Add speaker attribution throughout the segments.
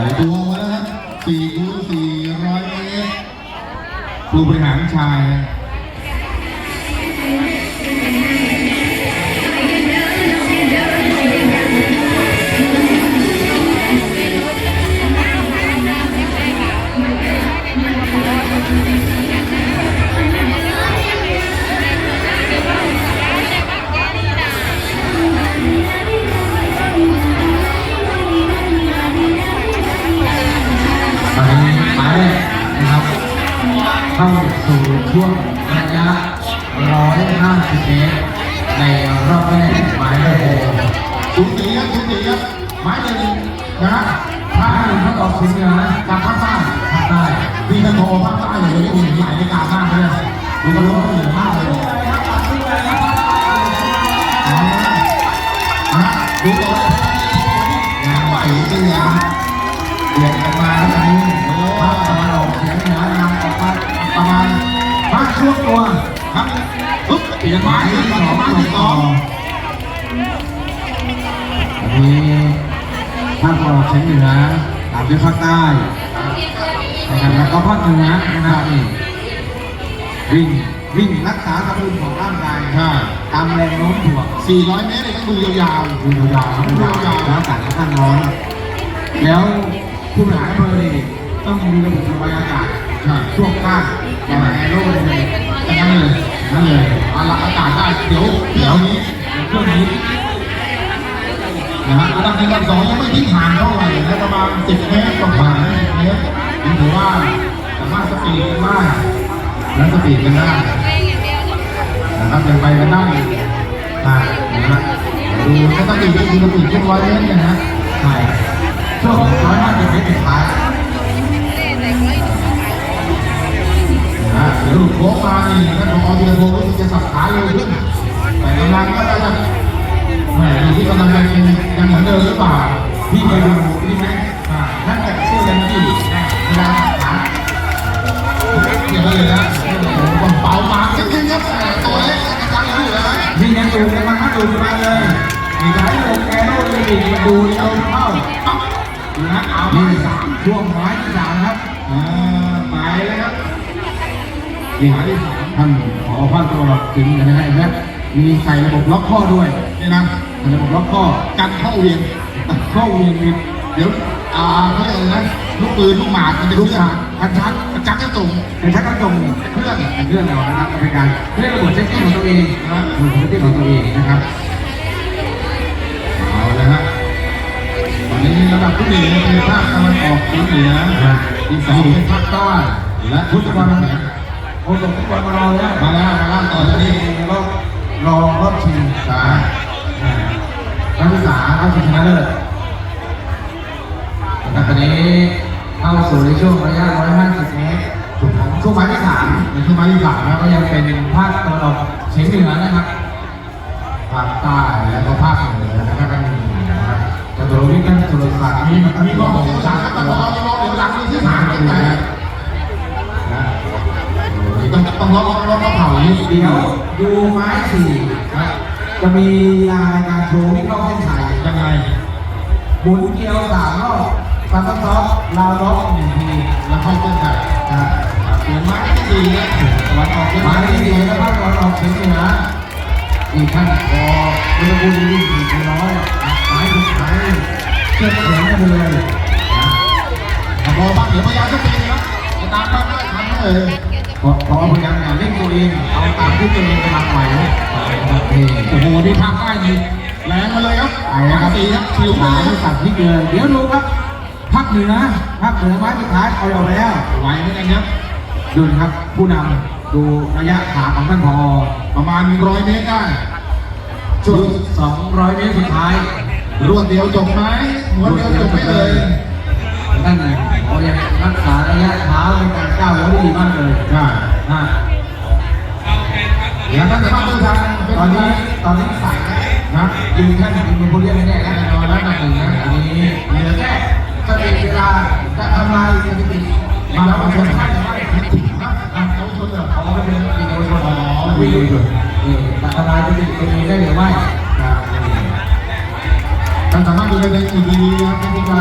Speaker 1: อยตัวมาแล้วครับสี่คูณสี่ร้อยเมตรครูบริหารชาย
Speaker 2: 50 เมตร ในรอบแรกหมายเลขหก
Speaker 1: สูสีครับสูสีครับหมายหนึ่งนะ
Speaker 2: ถ้าใหนึ่งเขาตอบสิงเหนือ
Speaker 1: จากภาคใต้
Speaker 2: ภาคใต้
Speaker 1: พี่ท่านผอภาคใต้เลยวันนี้อุ่นหลายรายการมากเลยดูกันรู้ว่าเหนื่อยมากเลยดูต่อเลยงานสีเสียง
Speaker 2: เบียดกันมาแล้วนี้ภาคตะวันออกเฉียงเหนือนำออกมาประมาณภาคช่วงตัว
Speaker 1: เปลี่ยนหมายที่สองหมายที่สอง
Speaker 2: อันนี้ภาคตะวันออกเฉียงเหนือตามด้วยภาคใต้นะครับแล้วก็ภาคเหนือนะครับนี่วิ่งวิ่งรักษาสมดุลของร่างกาย
Speaker 1: ใช่
Speaker 2: ตามแรงโน้มถ่วง
Speaker 1: 400 เมตรเนี่ยต้องดูยาวๆ
Speaker 2: ดูยาวๆครับดูยาวๆแล้วอากาศค่อนข้างร้อน แล้วผู้บริหารอำเภอนี่ต้องมีระบบระบายอากาศ
Speaker 1: ช่
Speaker 2: ช่วงข้างอย่างแอโร่เลย
Speaker 1: นั้นเลย
Speaker 2: นั่นเลย
Speaker 1: อาละอากาศได้เดี๋ยวเดี๋ยวนี้
Speaker 2: เครื่องนี้
Speaker 1: นะฮะอันดับหนึ่งอันดับสองยังไม่ทิ้งห่างเท่าไหร่นะประมาณ10เมตรกว่าๆ10เมตรถือว่าสามารถสปีดกันได้และสปีดกันได้นะครับยังไปกันได้นะฮะดูสถิติก็คือสปีดทุกร้อยเมตรเนยนะ
Speaker 2: ใช่ช่วงร้อยห้าสิบเมตรสุดท้าย
Speaker 1: ลูกโค้งมานี่ท่านผอธีรพงศ์รู้สึกจะสับขาเร็วขึ้นแต่กำลังก็จะแหมอยู่ที่กำลังยังยังเหมือนเดิมหรือเปล่า
Speaker 2: พี่เคยดูนี่ไหม
Speaker 1: อ่า
Speaker 2: นั่นแต่เสื้อยันกี้เวลาขา
Speaker 1: อย่างนั้นเลยนะโอ้โหเป่าปาจริงๆครับตัวเล็กจังอยู่เลยนะ
Speaker 2: พี่ยังดูกันมาดูมาเลยมีสายลงแอโร่เลดิมาดูเอาเข้า
Speaker 1: นะเอา
Speaker 2: นี่สามช่วงไม้ที่สามครับ
Speaker 1: อ่าไปเลยครับ
Speaker 2: นี่หาที่ท่านขอภาคตะวันออกถึงนะฮะและมีใส่ระบบล็อกข้อด้วย
Speaker 1: นี่นะ
Speaker 2: ระบบล็อกข้อ
Speaker 1: กันเข้าเวียน
Speaker 2: เข้าเวียน
Speaker 1: เดี๋ยวอ่าเขาเรียกอะไรนะลูกปืนลูกหมากมันจะ
Speaker 2: ลูก
Speaker 1: ก
Speaker 2: ชาพันชัก
Speaker 1: มันจักกระตุ่ม
Speaker 2: เป็นชักกระจง
Speaker 1: เครื่อง
Speaker 2: เป็นเรื่องเรานะครับเป็นการเรียกระบบเซฟตี้ของตัวเองนะครับระบบเซฟตี้ของตัวเองนะครับ
Speaker 1: เอาลยฮะตอนนี้ระดับที่หนึ่งเป็นภาคตะวันออกเฉียงเหนือที่สองเป็นภาคใต้และพุทธบอล
Speaker 2: โอ้ตกทุกวันมารอแล้ว
Speaker 1: มาแล้วมาแล้วต่อจากนี้
Speaker 2: รอบรอรอบชิง
Speaker 1: สา
Speaker 2: นักศึกษาเข้าชิงชนะเลิศแต่ตอนนี้เข้าสู่ในช่วงระยะ 150 เมตรของช่วงไม้ที่สาม
Speaker 1: ในช่วงมาที่สามนะ
Speaker 2: ก็ยังเป็นภาคตะวันออกเฉียงเหนือนะครับ
Speaker 1: ภาคใต้และก็ภาคเหนือนะครับกันนะครับ
Speaker 2: จตุรวิทย์ท่านสุรศักดิ์นี่
Speaker 1: มีกองเสียงสารครับตลอดรอเดี๋ยวหลังมีที่สามกันไป ต้องต้องรอรอรอเผาอย่างนี้
Speaker 2: เดี๋ยวดูไม้สี่จะมีลายการโชว์วิ่งรอบเส้นชัย
Speaker 1: ยังไง
Speaker 2: หมุนเกลียวสามรอบซัมเปอร์ซอฟลาวล็อกหนึ่งที
Speaker 1: แล้วเข้าเส้นชัย
Speaker 2: นะ
Speaker 1: เปลี่ยนไม้ที่ดีนะตะวันออกเฉียง
Speaker 2: ไม้ที่
Speaker 1: อ
Speaker 2: สี่นะครับตอนออกเฉียงเหนืออีกท่านพออุณหภูมิวิ่งสี่ร้อยไม้สุดท้ายเชือกแข็งกันเลย
Speaker 1: พอบ้างเดี๋ยวพยายามจะปีนครับจะตามบ้างได้ทันไหมเอ่ย
Speaker 2: พอพอพยายามเนี่ยเล่นตัวเองเอาตามที่ตัวเองกำลังไหวโอเค
Speaker 1: โอ้โหนี่ภาคใต้นี่แรงมาเลยครับ
Speaker 2: ไปแล้วครับ
Speaker 1: สี่ครับผิว
Speaker 2: หา
Speaker 1: มา
Speaker 2: ที่สั่งที่เกินเดี๋ยวดูครับภาคเหนือภาคเหนือไม้สุดท้ายเอาออกไปแล้ว
Speaker 1: ไหวเหมือนกันครับ
Speaker 2: ดูนะครับ ผู้นำดูระยะขาของท่านพอ
Speaker 1: ประมาณร้อยเมตรได้
Speaker 2: ช่วง200 เมตรสุดท้าย
Speaker 1: รวดเดียวจบไหมม้วนเดียวจบไม่เลย
Speaker 2: ท่านพอยังรักษาระยะเท้าในการก้าวแล้วดีมากเลย
Speaker 1: ใช่
Speaker 2: นะ
Speaker 1: เดี๋ยวท่านจะมาดูทาง
Speaker 2: ตอนนี้ตอนนี้ใส่นะยืนท่านยืนผู้เรียนไม่แน่แล้วนอนแล้วนะหนึ่งนะอันนี้เหลือแค่สติเวลาจะทำลายสถิติมาแล้วมาชนท่านได้
Speaker 1: เขาชนเหรอ
Speaker 2: เขาก็เป็นวิดีโอชนอ๋อวิดีโอชนนี่ทำลายสถิติตรงนี้ได้หรือไม่ครับ
Speaker 1: ท่านสามารถดูได้ในอีกทีนะครับท่านผู้ชม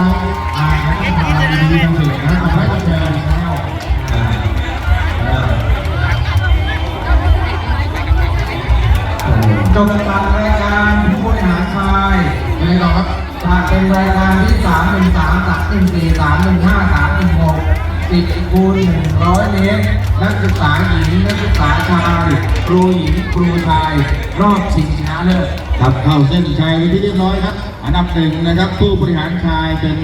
Speaker 2: อ่าไม่ ต้องทำล
Speaker 1: ดีทางเพจาอ่า
Speaker 2: จบการรายการผู้บริหารชาย
Speaker 1: ยังไงต่อครับ
Speaker 2: จะเป็นรายการที่สามหนึ่งสามสามหนึ่งสี่สามหนึ่งห้าสามหนึ่งหกสิบคูณหนึ่งร้อยเมตรนักศึกษาหญิงนักศึกษาชายครูหญิงครูชาย รอบชิงชนะเลิศ
Speaker 1: ครับเข้าเส้นชัยที่เรียบร้อยครับ อันดับหนึ่งนะครับ ผู้บริหารชายเป็น